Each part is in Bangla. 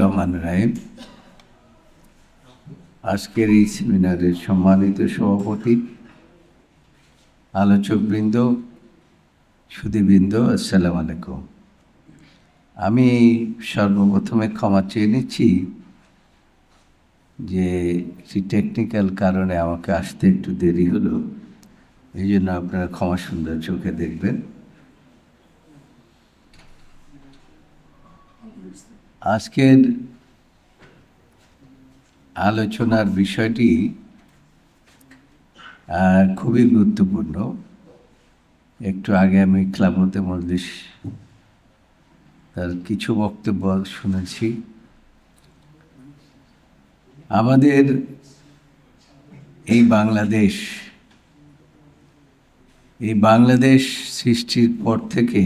রহমান রাহিম। আজকের এই সেমিনারের সম্মানিত সভাপতি, আলোচকবৃন্দ সুদীবৃন্দ আসসালাম আলাইকুম। আমি সর্বপ্রথমে ক্ষমা চেয়ে নিচ্ছি যে একটি টেকনিক্যাল কারণে আমাকে আসতে একটু দেরি হলো, এই জন্য আপনারা ক্ষমা সুন্দর চোখে দেখবেন। আজকের আলোচনার বিষয়টি খুবই গুরুত্বপূর্ণ। একটু আগে আমি ক্লাবতে মজলিস তার কিছু বক্তব্য শুনেছি। আমাদের এই বাংলাদেশ এই বাংলাদেশ সৃষ্টির পর থেকে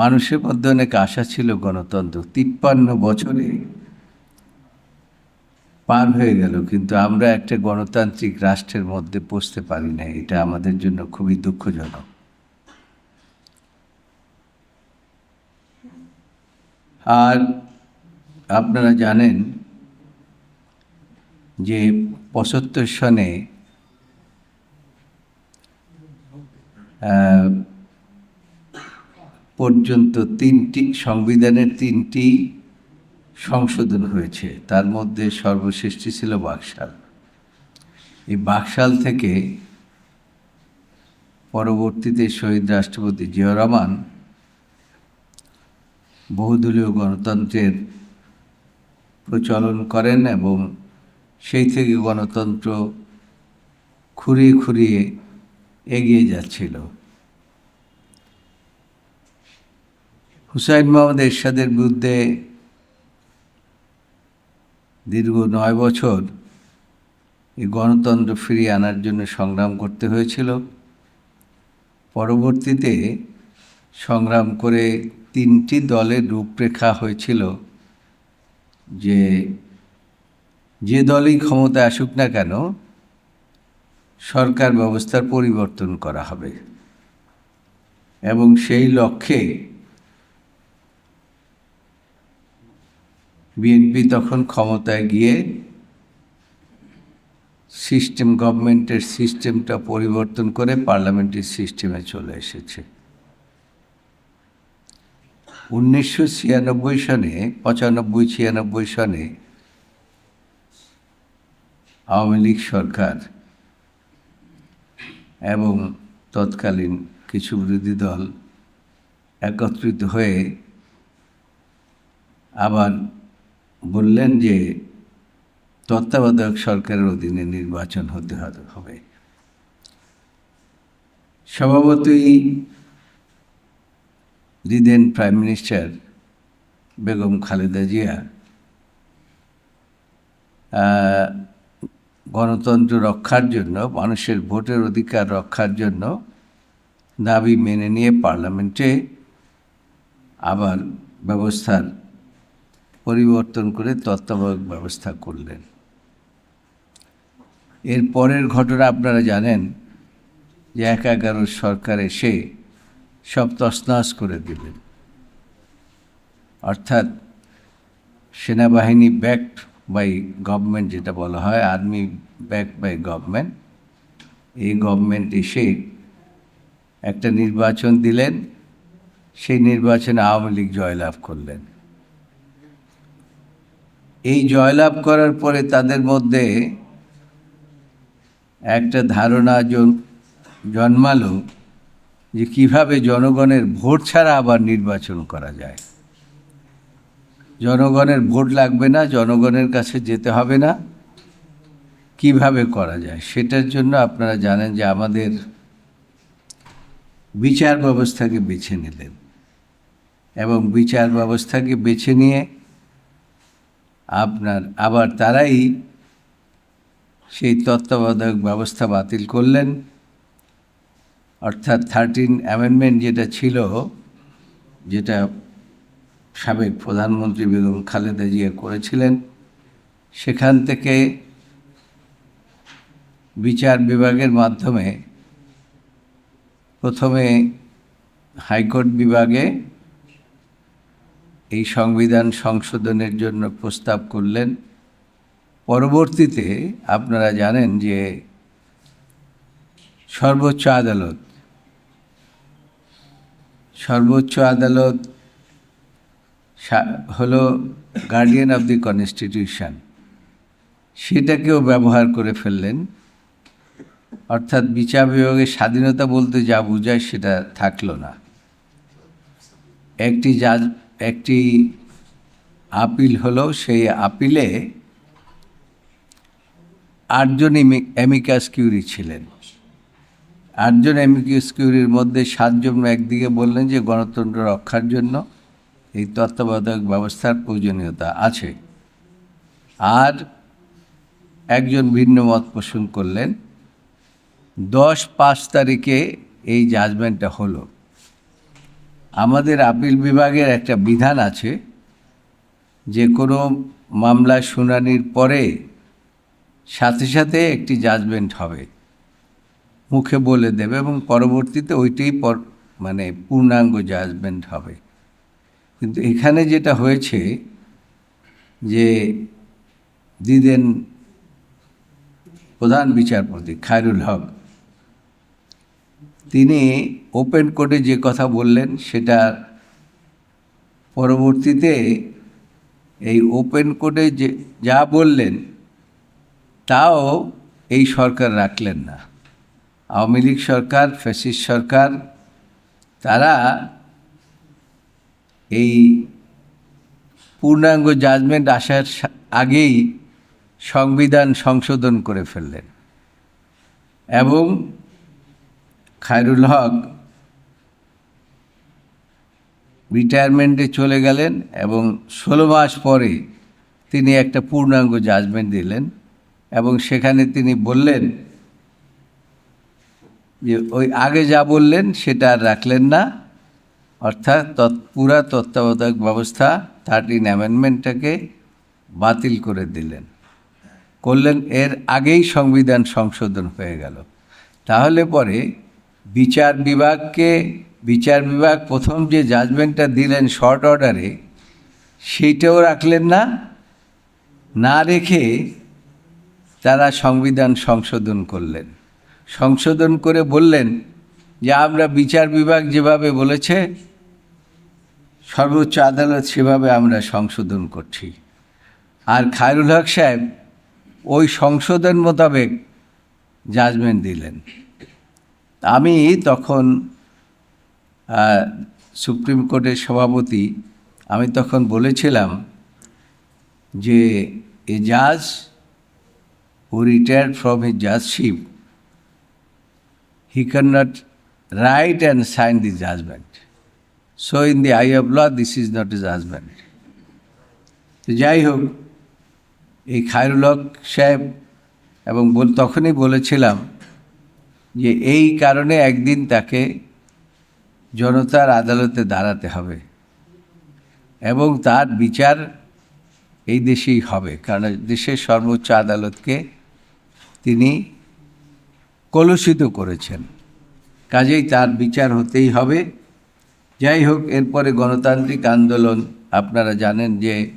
মানুষের মধ্যে অনেক আশা ছিল গণতন্ত্র। তিপ্পান্ন বছরে পার হয়ে গেল, কিন্তু আমরা একটা গণতান্ত্রিক রাষ্ট্রের মধ্যে পৌঁছতে পারি না এটা আমাদের জন্য খুবই দুঃখজনক। আর আপনারা জানেন যে পঁচাত্তর সনে পর্যন্ত তিনটি, সংবিধানের তিনটি সংশোধন হয়েছে। তার মধ্যে সর্বশ্রেষ্ঠী ছিল বাকশাল। এই বাকশাল থেকে পরবর্তীতে শহীদ রাষ্ট্রপতি জিয়া রহমান বহুদলীয় গণতন্ত্রের প্রচলন করেন এবং সেই থেকে গণতন্ত্র খুঁড়িয়ে খুঁড়িয়ে এগিয়ে যাচ্ছিল। হুসাইন মোহাম্মদ এরশাদের বিরুদ্ধে দীর্ঘ নয় বছর এই গণতন্ত্র ফিরিয়ে আনার জন্য সংগ্রাম করতে হয়েছিল। পরবর্তীতে সংগ্রাম করে তিনটি দলের রূপরেখা হয়েছিল যে যে দলই ক্ষমতায় আসুক না কেন, সরকার ব্যবস্থার পরিবর্তন করা হবে। এবং সেই লক্ষ্যে বিএনপি তখন ক্ষমতায় গিয়ে সিস্টেম, গভর্নমেন্টের সিস্টেমটা পরিবর্তন করে পার্লামেন্টের সিস্টেমে চলে এসেছে। উনিশশো ছিয়ানব্বই সনে পঁচানব্বই ছিয়ানব্বই সনে আওয়ামী লীগ সরকার এবং তৎকালীন কিছু বিরোধী দল একত্রিত হয়ে আবার বললেন যে, তত্ত্বাবধায়ক সরকারের অধীনে নির্বাচন হতে হবে। স্বভাবতই দিদেন প্রাইম মিনিস্টার বেগম খালেদা জিয়া গণতন্ত্র রক্ষার জন্য, মানুষের ভোটের অধিকার রক্ষার জন্য দাবি মেনে নিয়ে পার্লামেন্টে আবার ব্যবস্থার পরিবর্তন করে তত্ত্বাবধায়ক ব্যবস্থা করলেন। এর পরের ঘটনা আপনারা জানেন যে এক এগারোর সরকার এসে সব তছনছ করে দিলেন। অর্থাৎ সেনাবাহিনী ব্যাকড বাই গভর্নমেন্ট যেটা বলা হয় আর্মি ব্যাকড বাই গভর্নমেন্ট এই গভর্নমেন্ট এসে একটা নির্বাচন দিলেন, সেই নির্বাচনে আওয়ামী লীগ জয়লাভ করলেন। এই জয়লাভ করার পরে তাদের মধ্যে একটা ধারণা জন- জন্মালো যে কীভাবে জনগণের ভোট ছাড়া আবার নির্বাচন করা যায়। জনগণের ভোট লাগবে না, জনগণের কাছে যেতে হবে না। কীভাবে করা যায় সেটার জন্য আপনারা জানেন যে আমাদের বিচার ব্যবস্থাকে বেছে নিলেন এবং বিচার ব্যবস্থাকে বেছে নিয়ে আপনার, আবার তারাই সেই তত্ত্বাবধায়ক ব্যবস্থা বাতিল করলেন। অর্থাৎ থার্টিন অ্যামেন্ডমেন্ট যেটা ছিল, যেটা সাবেক প্রধানমন্ত্রী বেগম খালেদা জিয়া করেছিলেন, সেখান থেকে বিচার বিভাগের মাধ্যমে প্রথমে হাইকোর্ট বিভাগে এই সংবিধান সংশোধনের জন্য প্রস্তাব করলেন। পরবর্তীতে আপনারা জানেন যে সর্বোচ্চ আদালত সর্বোচ্চ আদালত হলো গার্ডিয়ান অফ দি কনস্টিটিউশন সেটাকেও ব্যবহার করে ফেললেন। অর্থাৎ বিচার বিভাগের স্বাধীনতা বলতে যা বোঝায় সেটা থাকল না। একটি একটি আপিল হলো, সেই আপিলে আটজন অ্যামিকাস কিউরি ছিলেন। আটজন অ্যামিকাস কিউরির মধ্যে সাতজন একদিকে বললেন যে, গণতন্ত্র রক্ষার জন্য এই তত্ত্বাবধায়ক ব্যবস্থার প্রয়োজনীয়তা আছে। আর একজন ভিন্ন মত পোষণ করলেন, দশ পাঁচ তারিখে এই জাজমেন্টটা হলো। আমাদের আপিল বিভাগের একটা বিধান আছে যে কোনো মামলা শুনানির পরে সাথে সাথে একটি জাজমেন্ট হবে। মুখে বলে দেবে এবং পরবর্তীতে ওইটাই পর মানে পূর্ণাঙ্গ জাজমেন্ট হবে। কিন্তু এখানে যেটা হয়েছে যে দিদেন প্রধান বিচারপতি খায়রুল হক তিনি ওপেন কোর্টে যে কথা বললেন, সেটা পরবর্তীতে এই ওপেন কোর্টে যে, যা বললেন, তাও এই সরকার রাখলেন না। আওয়ামী লীগ সরকার, ফ্যাসিস্ট সরকার, তারা এই পূর্ণাঙ্গ জাজমেন্ট আসার আগেই সংবিধান সংশোধন করে ফেললেন। এবং খায়রুল হক রিটায়ারমেন্টে চলে গেলেন এবং ষোলো মাস পরে তিনি একটা পূর্ণাঙ্গ জাজমেন্ট দিলেন এবং সেখানে তিনি বললেন যে, ওই আগে যা বললেন সেটা আর রাখলেন না। অর্থাৎ পুরা তত্ত্বাবধায়ক ব্যবস্থা থার্টিন অ্যামেন্ডমেন্টটাকে বাতিল করে দিলেন। করলেন, এর আগেই সংবিধান সংশোধন হয়ে গেল। তাহলে পরে বিচার বিভাগকে, বিচার বিভাগ প্রথম যে জাজমেন্টটা দিলেন শর্ট অর্ডারে সেইটাও রাখলেন না না রেখে তারা সংবিধান সংশোধন করলেন। সংশোধন করে বললেন যে আমরা বিচার বিভাগ যেভাবে বলেছে, সর্বোচ্চ আদালত সেভাবে আমরা সংশোধন করছি। আর খায়রুল হক সাহেব ওই সংশোধন মোতাবেক জাজমেন্ট দিলেন। আমি তখন সুপ্রিম কোর্টের সভাপতি, আমি তখন বলেছিলাম যে, এ জাজ হু retire from he judgeship he can not write and sign the judgment so in the eye of law this is not a judgment তো যাই হোক, এই খায়রুল হক সাহেব এবং তখনই বলেছিলাম যে এই কারণে একদিন তাকে জনতার আদালতে দাঁড়াতে হবে এবং তার বিচার এই দেশেই হবে। কারণ দেশের সর্বোচ্চ আদালতকে তিনি কলুষিত করেছেন। কাজেই তার বিচার হতেই হবে। যাই হোক, এরপরে গণতান্ত্রিক আন্দোলন, আপনারা জানেন যে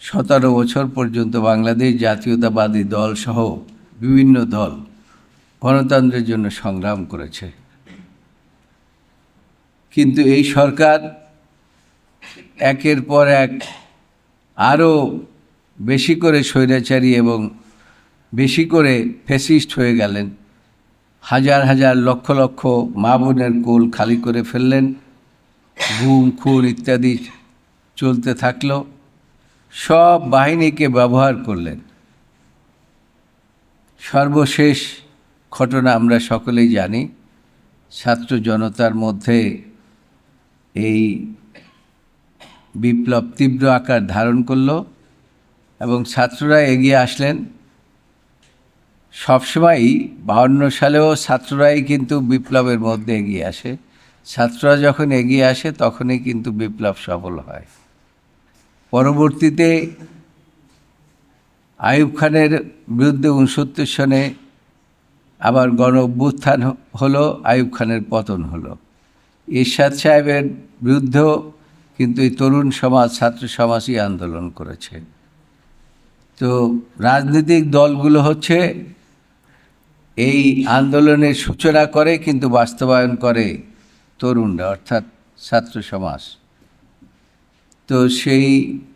সতেরো বছর পর্যন্ত বাংলাদেশ জাতীয়তাবাদী দল সহ বিভিন্ন দল গণতন্ত্রের জন্য সংগ্রাম করেছে। কিন্তু এই সরকার একের পর এক আরও বেশি করে স্বৈরাচারী এবং বেশি করে ফেসিস্ট হয়ে গেলেন। হাজার হাজার লক্ষ লক্ষ মা বোনের কোল খালি করে ফেললেন। ঘুম খুন ইত্যাদি চলতে থাকল। সব বাহিনীকে ব্যবহার করলেন। সর্বশেষ ঘটনা আমরা সকলেই জানি, ছাত্র জনতার মধ্যে এই বিপ্লব তীব্র আকার ধারণ করল এবং ছাত্ররা এগিয়ে আসলেন। সবসময়ই বাহান্ন সালেও ছাত্ররাই কিন্তু বিপ্লবের মধ্যে এগিয়ে আসে। ছাত্ররা যখন এগিয়ে আসে, তখনই কিন্তু বিপ্লব সফল হয়। পরবর্তীতে আইয়ুব খানের বিরুদ্ধে উনসত্তর সনে আবার গণ অভ্যুত্থান হলো, আইয়ুব খানের পতন হলো। ইরশাদ সাহেবের বিরুদ্ধেও কিন্তু এই তরুণ সমাজ, ছাত্র সমাজই আন্দোলন করেছে। তো রাজনৈতিক দলগুলো হচ্ছে এই আন্দোলনের সূচনা করে, কিন্তু বাস্তবায়ন করে তরুণরা, অর্থাৎ ছাত্র সমাজ। তো সেই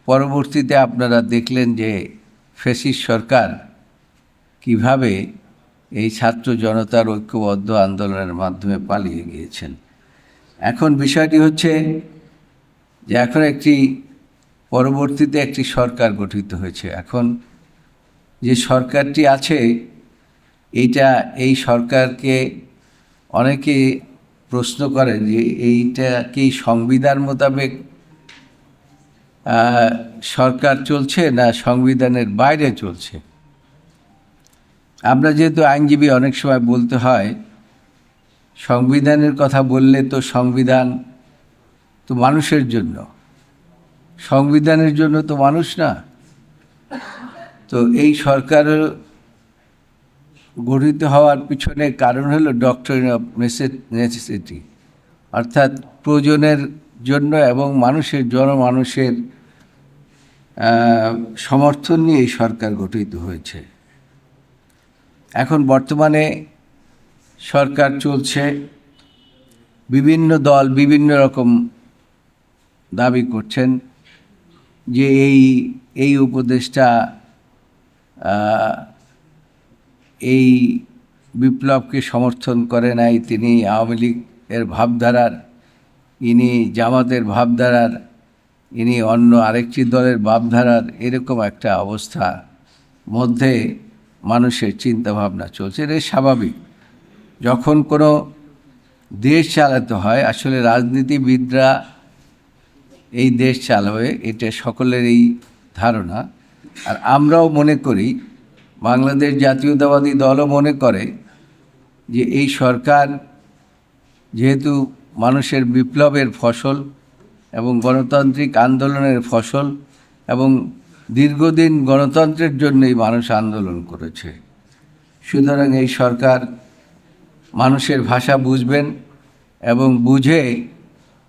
পরবর্তীতে আপনারা দেখলেন যে ফেসিস সরকার কীভাবে এই ছাত্র জনতার ঐক্যবদ্ধ আন্দোলনের মাধ্যমে পালিয়ে গিয়েছেন। এখন বিষয়টি হচ্ছে যে এখন একটি, পরবর্তীতে একটি সরকার গঠিত হয়েছে। এখন যে সরকারটি আছে, এইটা, এই সরকারকে অনেকে প্রশ্ন করেন যে এইটা কি সংবিধান মোতাবেক সরকার চলছে না সংবিধানের বাইরে চলছে? আমরা যেহেতু আইনজীবী, অনেক সময় বলতে হয়, সংবিধানের কথা বললে তো সংবিধান তো মানুষের জন্য। সংবিধানের জন্য তো মানুষ না। তো এই সরকার গঠিত হওয়ার পিছনে কারণ হলো ডক্টরিন অফ নেসেসিটি অর্থাৎ প্রয়োজনের জন্য এবং মানুষের, জনমানুষের সমর্থন নিয়ে এই সরকার গঠিত হয়েছে। এখন বর্তমানে সরকার চলছে বিভিন্ন দল বিভিন্ন রকম দাবি করছেন যে এই এই উপদেশটা এই বিপ্লবকে সমর্থন করে নাই, তিনি আওয়ামী লীগ এর ভাবধারার, ইনি জামাতের ভাবধারার, ইনি অন্য আরেকটি দলের ভাবধারার, এরকম একটা অবস্থা মধ্যে মানুষের চিন্তাভাবনা চলছে। এটা স্বাভাবিক। যখন কোনো দেশ চালাতে হয়, আসলে রাজনীতিবিদরা এই দেশ চালাবে, এটা সকলের এই ধারণা। আর আমরাও মনে করি, বাংলাদেশ জাতীয়তাবাদী দলও মনে করে যে এই সরকার যেহেতু মানুষের বিপ্লবের ফসল এবং গণতান্ত্রিক আন্দোলনের ফসল এবং দীর্ঘদিন গণতন্ত্রের জন্যই মানুষ আন্দোলন করেছে। সুতরাং এই সরকার মানুষের ভাষা বুঝবেন এবং বুঝে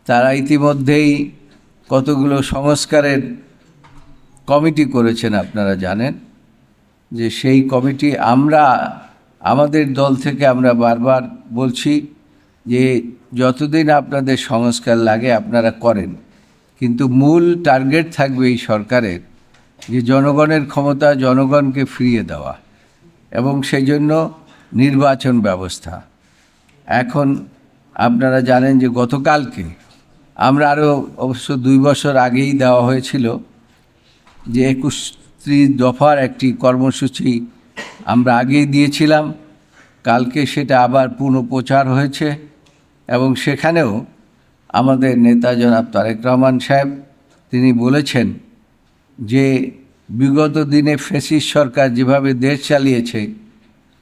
তারা ইতিমধ্যেই কতগুলো সংস্কারের কমিটি করেছেন আপনারা জানেন, যে সেই কমিটি আমরা, আমাদের দল থেকে আমরা বারবার বলছি যে যতদিন আপনাদের সংস্কার লাগে আপনারা করেন। কিন্তু মূল টার্গেট থাকবে এই সরকারের যে জনগণের ক্ষমতা জনগণকে ফিরিয়ে দেওয়া এবং সেই জন্য নির্বাচন ব্যবস্থা। এখন আপনারা জানেন যে গতকালকে আমরা আরও অবশ্য দুই বছর আগেই দেওয়া হয়েছিল যে একুশত্রিশ দফার একটি কর্মসূচি আমরা আগেই দিয়েছিলাম। কালকে সেটা আবার পুনঃপ্রচার হয়েছে এবং সেখানেও আমাদের নেতা জনাব তারেক রহমান সাহেব তিনি বলেছেন যে বিগত দিনে ফেসিস সরকার যেভাবে দেশ চালিয়েছে,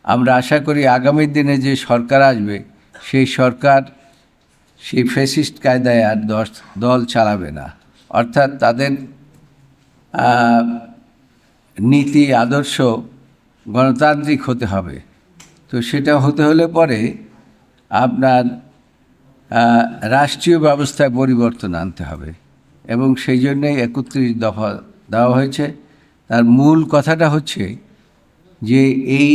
আমরা আশা করি আগামী দিনে যে সরকার আসবে, সেই সরকার সেই ফেসিস্ট কায়দায় আর দশ, দল চালাবে না। অর্থাৎ তাদের নীতি, আদর্শ গণতান্ত্রিক হতে হবে। তো সেটা হতে হলে পরে আপনার রাষ্ট্রীয় ব্যবস্থায় পরিবর্তন আনতে হবে এবং সেই জন্যই একত্রিশ দফা দেওয়া হয়েছে। তার মূল কথাটা হচ্ছে যে এই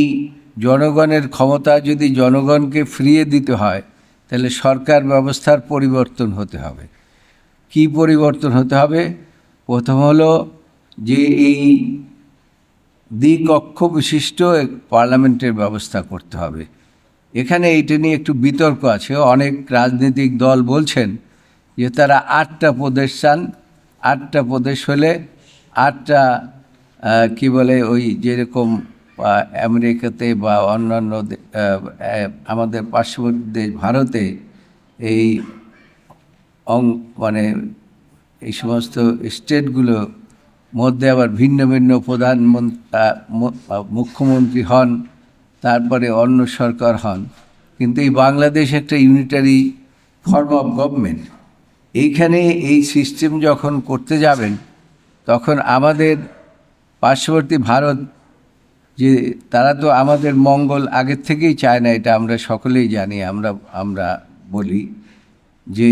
জনগণের ক্ষমতা যদি জনগণকে ফিরিয়ে দিতে হয়, তাহলে সরকার ব্যবস্থার পরিবর্তন হতে হবে। কি পরিবর্তন হতে হবে? প্রথম হলো যে এই দ্বিকক্ষ বিশিষ্ট পার্লামেন্টের ব্যবস্থা করতে হবে। এখানে এইটা নিয়ে একটু বিতর্ক আছে। অনেক রাজনৈতিক দল বলছেন যে তারা আটটা প্রদেশ চান। আটটা প্রদেশ হলে আটটা কি বলে ওই যেরকম আমেরিকাতে বা অন্যান্য আমাদের পার্শ্ববর্তী দেশ ভারতে এই অং মানে এই সমস্ত স্টেটগুলো মধ্যে আবার ভিন্ন ভিন্ন প্রধানমন্ত্রী মুখ্যমন্ত্রী হন, তারপরে অন্য সরকার হন। কিন্তু এই বাংলাদেশ একটা ইউনিটারি ফর্ম অফ গভর্নমেন্ট এইখানে এই সিস্টেম যখন করতে যাবেন তখন আমাদের পার্শ্ববর্তী ভারত, যে তারা তো আমাদের মঙ্গল, আগের থেকেই চায় না, এটা আমরা সকলেই জানি, আমরা আমরা বলি, যে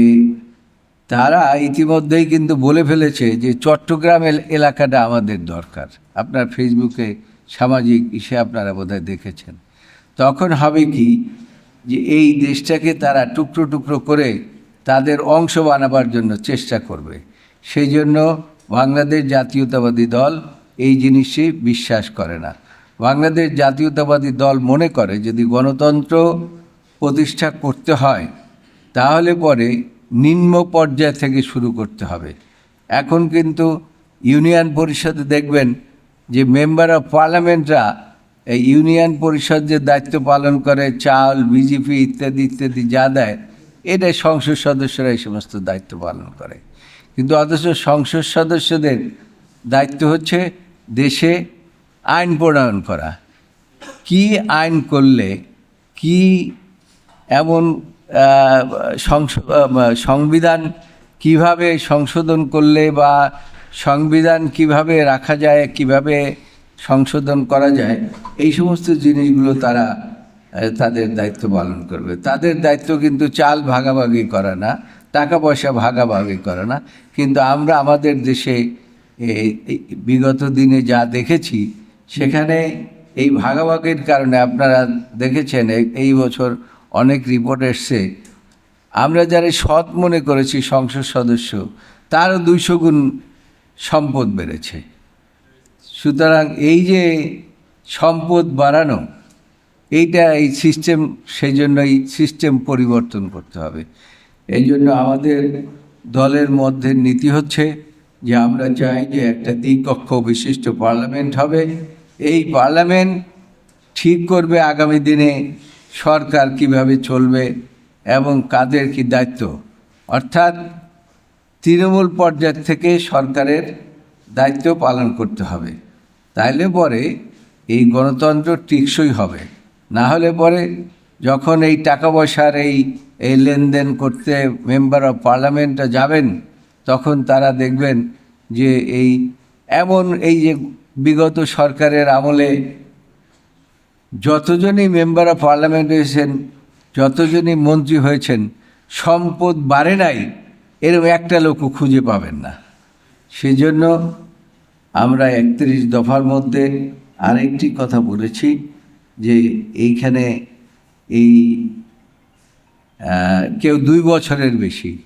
তারা ইতিমধ্যেই কিন্তু বলে ফেলেছে যে চট্টগ্রাম এলাকাটা আমাদের দরকার। আপনার ফেসবুকে সামাজিক ইসে আপনারা বোধহয় দেখেছেন। তখন হবে কি, যে এই দেশটাকে তারা টুকরো টুকরো করে তাদের অংশ বানাবার জন্য চেষ্টা করবে। সেই জন্য বাংলাদেশ জাতীয়তাবাদী দল এই জিনিসে বিশ্বাস করে না। বাংলাদেশ জাতীয়তাবাদী দল মনে করে, যদি গণতন্ত্র প্রতিষ্ঠা করতে হয়, তাহলে পরে নিম্ন পর্যায় থেকে শুরু করতে হবে। এখন কিন্তু ইউনিয়ন পরিষদে দেখবেন যে মেম্বার অফ পার্লামেন্টরা এই ইউনিয়ন পরিষদ যে দায়িত্ব পালন করে, চাল, বিজেপি ইত্যাদি ইত্যাদি যা দেয়, এটা সংসদ সদস্যরা এই সমস্ত দায়িত্ব পালন করে। কিন্তু অথচ সংসদ সদস্যদের দায়িত্ব হচ্ছে দেশে আইন প্রণয়ন করা। কি আইন করলে, কি এমন সংবিধান কীভাবে সংশোধন করলে বা সংবিধান কীভাবে রাখা যায়, কীভাবে সংশোধন করা যায়, এই সমস্ত জিনিসগুলো তারা তাদের দায়িত্ব পালন করবে। তাদের দায়িত্ব কিন্তু চাল ভাগাভাগি করা না। টাকা পয়সা ভাগাভাগি করে না। কিন্তু আমরা আমাদের দেশে বিগত দিনে যা দেখেছি, সেখানে এই ভাগাভাগির কারণে আপনারা দেখেছেন এই- এই বছর অনেক রিপোর্ট এসছে। আমরা যারা সৎ মনে করেছি সংসদ সদস্য, তারও দুইশো গুণ সম্পদ বেড়েছে। সুতরাং এই যে সম্পদ বাড়ানো, এইটা এই সিস্টেম সেই জন্য এই সিস্টেম পরিবর্তন করতে হবে। এই জন্য আমাদের দলের মধ্যে নীতি হচ্ছে যে আমরা চাই যে একটা দ্বিকক্ষ বিশিষ্ট পার্লামেন্ট হবে। এই পার্লামেন্ট ঠিক করবে আগামী দিনে সরকার কীভাবে চলবে এবং কাদের কি দায়িত্ব। অর্থাৎ তৃণমূল পর্যায় থেকে সরকারের দায়িত্ব পালন করতে হবে। তাইলে পরে এই গণতন্ত্র টিকসই হবে। না হলে পরে যখন এই টাকা পয়সার এই এই লেনদেন করতে মেম্বার অফ পার্লামেন্টে যাবেন, তখন তারা দেখবেন যে এই এমন এই যে বিগত সরকারের আমলে যতজনই মেম্বার অফ পার্লামেন্ট হয়েছেন, যতজনই মন্ত্রী হয়েছেন, সম্পদ বাড়ে নাই, এরকম একটা লোকও খুঁজে পাবেন না। সেজন্য আমরা একত্রিশ দফার মধ্যে আরেকটি কথা বলেছি যে এইখানে এই কেউ দুই বছরের বেশি।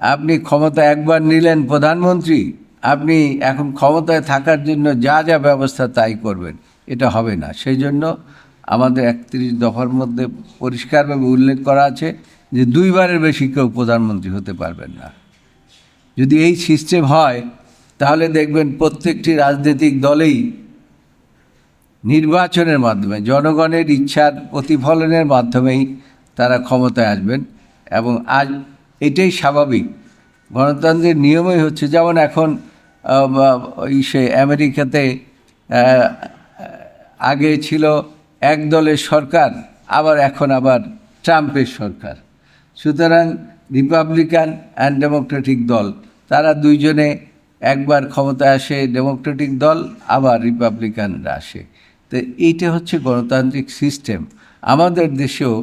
আপনি ক্ষমতা একবার নিলেন প্রধানমন্ত্রী, আপনি এখন ক্ষমতায় থাকার জন্য যা যা ব্যবস্থা তাই করবেন। এটা হবে না। সেই জন্য আমাদের একত্রিশ দফার মধ্যে পরিষ্কারভাবে উল্লেখ করা আছে যে দুইবারের বেশি কেউ প্রধানমন্ত্রী হতে পারবেন না। যদি এই সিস্টেম হয়, তাহলে দেখবেন প্রত্যেকটি রাজনৈতিক দলেই নির্বাচনের মাধ্যমে, জনগণের ইচ্ছার প্রতিফলনের মাধ্যমেই তারা ক্ষমতায় আসবেন এবং আজ এটাই স্বাভাবিক। গণতন্ত্রের নিয়মই হচ্ছে যেমন এখন ওই সে আমেরিকাতে আগে ছিল এক দলের সরকার, আবার এখন আবার ট্রাম্পের সরকার। সুতরাং রিপাবলিকান অ্যান্ড ডেমোক্রেটিক দল, তারা দুইজনে একবার ক্ষমতায় আসে, ডেমোক্রেটিক দল, আবার রিপাবলিকানরা আসে। তো এইটা হচ্ছে গণতান্ত্রিক সিস্টেম। আমাদের দেশেও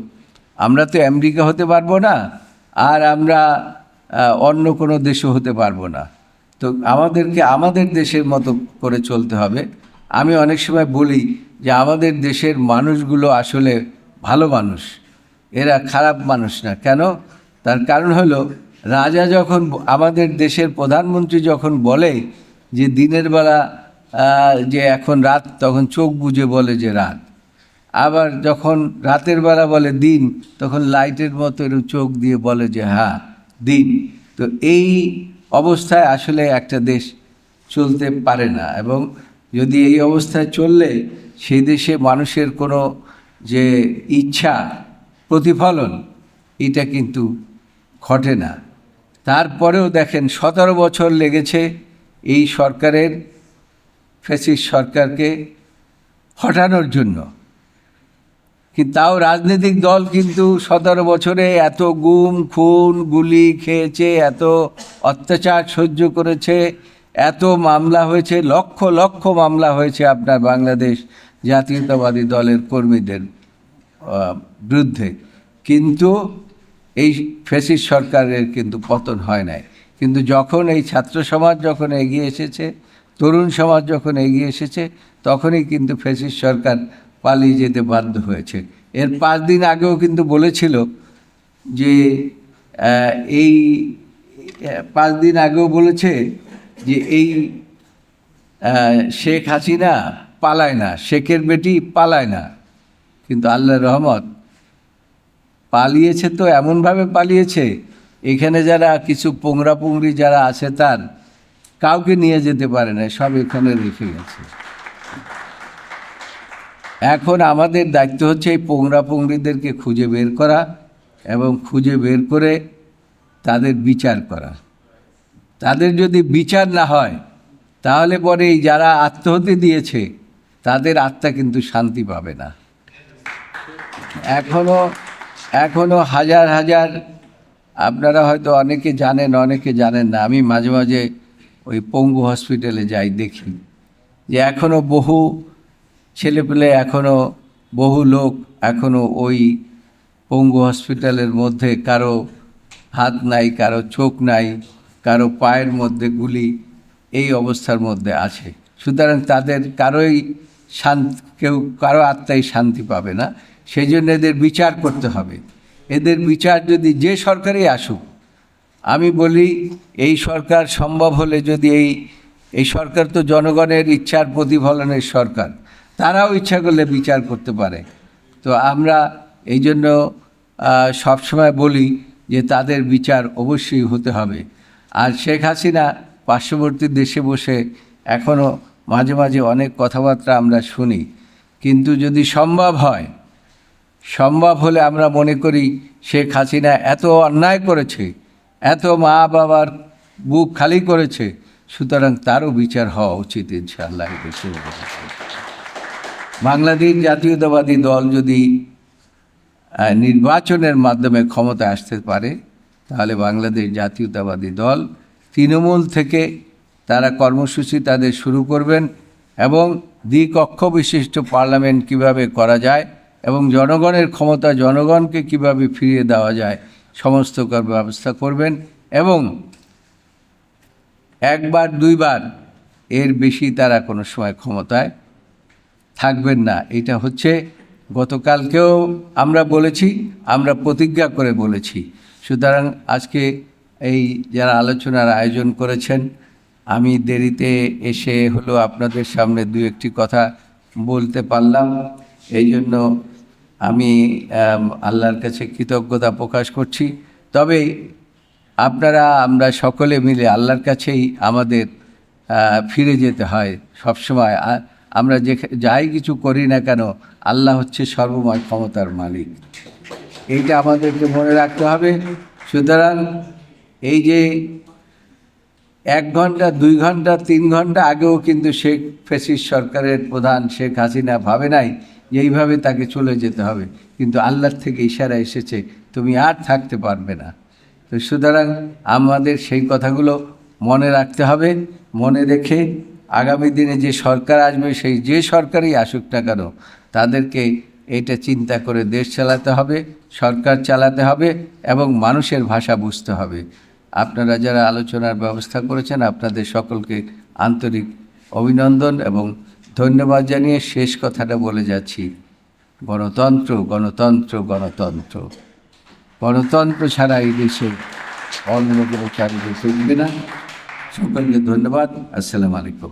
আমরা তো আমেরিকা হতে পারব না, আর আমরা অন্য কোনো দেশও হতে পারব না। তো আমাদেরকে আমাদের দেশের মতো করে চলতে হবে। আমি অনেক সময় বলি যে আমাদের দেশের মানুষগুলো আসলে ভালো মানুষ, এরা খারাপ মানুষ না। কেন? তার কারণ হলো, রাজা যখন আমাদের দেশের প্রধানমন্ত্রী যখন বলে যে দিনের বেলা যে এখন রাত, তখন চোখ বুজে বলে যে রাত। আবার যখন রাতের বেলা বলে দিন, তখন লাইটের মতো এরকম চোখ দিয়ে বলে যে হ্যাঁ দিন। তো এই অবস্থায় আসলে একটা দেশ চলতে পারে না এবং যদি এই অবস্থায় চললে সেই দেশে মানুষের কোনো যে ইচ্ছা, প্রতিফলন, এটা কিন্তু ঘটে না। তারপরেও দেখেন সতেরো বছর লেগেছে এই সরকারের, ফ্যাসিস্ট সরকারকে হটানোর জন্য। তাও রাজনৈতিক দল কিন্তু সতেরো বছরে এত গুম, খুন, গুলি খেয়েছে, এত অত্যাচার সহ্য করেছে, এত মামলা হয়েছে, লক্ষ লক্ষ মামলা হয়েছে আপনার বাংলাদেশ জাতীয়তাবাদী দলের কর্মীদের বিরুদ্ধে। কিন্তু এই ফেসিস সরকারের কিন্তু পতন হয় নাই। কিন্তু যখন এই ছাত্র সমাজ যখন এগিয়ে এসেছে, তরুণ সমাজ যখন এগিয়ে এসেছে, তখনই কিন্তু ফেসিস সরকার পালিয়ে যেতে বাধ্য হয়েছে। এর পাঁচ দিন আগেও কিন্তু বলেছিল যে এই, পাঁচ দিন আগেও বলেছে যে এই শেখ হাসিনা পালায় না, শেখের বেটি পালায় না। কিন্তু আল্লাহ রহমত পালিয়েছে তো, এমনভাবে পালিয়েছে, এখানে যারা কিছু পোংরা পুংরি যারা আছে তার কাউকে নিয়ে যেতে পারে না, সব এখানে রেখে গেছে। এখন আমাদের দায়িত্ব হচ্ছে এই পোংরা পুংরিদেরকে খুঁজে বের করা এবং খুঁজে বের করে তাদের বিচার করা। তাদের যদি বিচার না হয়, তাহলে পরে যারা আত্মহত্যা দিয়েছে, তাদের আত্মা কিন্তু শান্তি পাবে না। এখনও এখনও হাজার হাজার, আপনারা হয়তো অনেকে জানেন অনেকে জানেন না, আমি মাঝে মাঝে ওই পঙ্গু হসপিটালে যাই দেখি। যে এখনও বহু ছেলেপেলে এখনও বহু লোক এখনও ওই পঙ্গু হসপিটালের মধ্যে কারও হাত নাই, কারও চোখ নাই, কারও পায়ের মধ্যে গুলি এই অবস্থার মধ্যে আছে। সুতরাং তাদের কারোই শান্তি, কেউ কারও আত্মাই শান্তি পাবে না। সেই জন্য এদের বিচার করতে হবে। এদের বিচার যদি যে সরকারই আসুক, আমি বলি এই সরকার সম্ভব হলে যদি এই এই সরকার তো জনগণের ইচ্ছার প্রতিফলনের সরকার তারাও ইচ্ছা করলে বিচার করতে পারে। তো আমরা এই জন্য সবসময় বলি যে তাদের বিচার অবশ্যই হতে হবে। আর শেখ হাসিনা পার্শ্ববর্তী দেশে বসে এখনও মাঝে মাঝে অনেক কথাবার্তা আমরা শুনি। কিন্তু যদি সম্ভব হয়, সম্ভব হলে আমরা মনে করি শেখ হাসিনা এত অন্যায় করেছে, এত মা বাবার বুক খালি করেছে, সুতরাং তারও বিচার হওয়া উচিত ইনশাআল্লাহ। বাংলাদেশ জাতীয়তাবাদী দল যদি নির্বাচনের মাধ্যমে ক্ষমতা আসতে পারে, তাহলে বাংলাদেশ জাতীয়তাবাদী দল তৃণমূল থেকে তারা কর্মসূচি তাদের শুরু করবেন এবং দ্বিকক্ষ বিশিষ্ট পার্লামেন্ট কীভাবে করা যায় এবং জনগণের ক্ষমতা জনগণকে কীভাবে ফিরিয়ে দেওয়া যায়, সমস্ত ব্যবস্থা করবেন এবং একবার, দুইবার এর বেশি তারা কোনো সময় ক্ষমতায় থাকবেন না। এটা হচ্ছে গতকালকেও আমরা বলেছি, আমরা প্রতিজ্ঞা করে বলেছি। সুতরাং আজকে এই যারা আলোচনার আয়োজন করেছেন, আমি দেরিতে এসে হলো আপনাদের সামনে দু একটি কথা বলতে পারলাম। এই জন্য আমি আল্লাহর কাছে কৃতজ্ঞতা প্রকাশ করছি। তবে আপনারা, আমরা সকলে মিলে আল্লাহর কাছেই আমাদের ফিরে যেতে হয় সবসময়। আমরা যে যাই কিছু করি না কেন, আল্লাহ হচ্ছে সর্বময় ক্ষমতার মালিক। এইটা আমাদেরকে মনে রাখতে হবে। সুতরাং এই যে এক ঘণ্টা, দুই ঘণ্টা, তিন ঘণ্টা আগেও কিন্তু শেখ ফেসিস সরকারের প্রধান শেখ হাসিনা ভাবে নাই যে এইভাবে তাকে চলে যেতে হবে। কিন্তু আল্লাহর থেকে ইশারা এসেছে, তুমি আর থাকতে পারবে না। তো সুতরাং আমাদের সেই কথাগুলো মনে রাখতে হবে, মনে রেখে আগামী দিনে যে সরকার আসবে, সেই যে সরকারই আসুক না কেন, তাদেরকে এটা চিন্তা করে দেশ চালাতে হবে, সরকার চালাতে হবে এবং মানুষের ভাষা বুঝতে হবে। আপনারা যারা আলোচনার ব্যবস্থা করেছেন, আপনাদের সকলকে আন্তরিক অভিনন্দন এবং ধন্যবাদ জানিয়ে শেষ কথাটা বলে যাচ্ছি। গণতন্ত্র গণতন্ত্র গণতন্ত্র। গণতন্ত্র ছাড়া এই দেশে অন্য কোনো চারিদিকে চলবে না। সকলকে ধন্যবাদ। আসসালামু আলাইকুম।